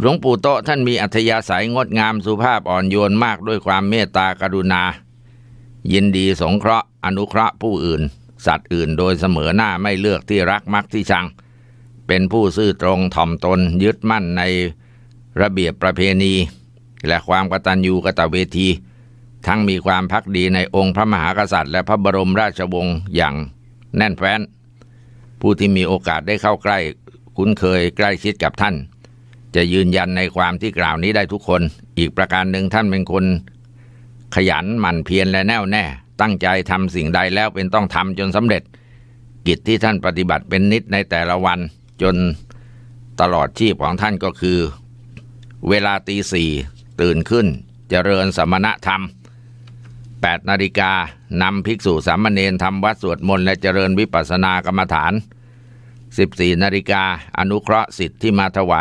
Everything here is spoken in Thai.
หลวงปู่โตท่านมีอัธยาศัยงดงามสุภาพอ่อนโยนมากด้วยความเมตตากรุณา ยินดีสงเคราะห์อนุเคราะห์ผู้อื่น สัตว์อื่นโดยเสมอหน้าไม่เลือกที่รักมักที่ชัง เป็นผู้ซื่อตรงถ่อมตนยึดมั่นในระเบียบประเพณี และความกตัญญูกตเวที ทั้งมีความพักดีในองค์พระมหากษัตริย์ และพระบรมราชวงศ์อย่างแน่นแฟ้น ผู้ที่มีโอกาสได้เข้าใกล้ คุ้นเคยใกล้ชิดกับท่าน จะยืนยันในความที่กล่าวนี้ได้ทุกคน อีกประการหนึ่งท่านเป็นคนขยันหมั่นเพียรและแน่วแน่ ตั้งใจทำสิ่งใดแล้วเป็นต้องทำจนสำเร็จ กิจที่ท่านปฏิบัติเป็นนิดในแต่ละวัน จนตลอดชีพของท่านก็คือ เวลาตีสี่ตื่นขึ้นเจริญสมณธรรม8นาฬิกานำภิกษุสามเณรทำวัดสวดมนต์และเจริญวิปัสสนากรรมฐาน 14นาฬิกาอนุเคราะห์สิทธิ์ที่มาถวาย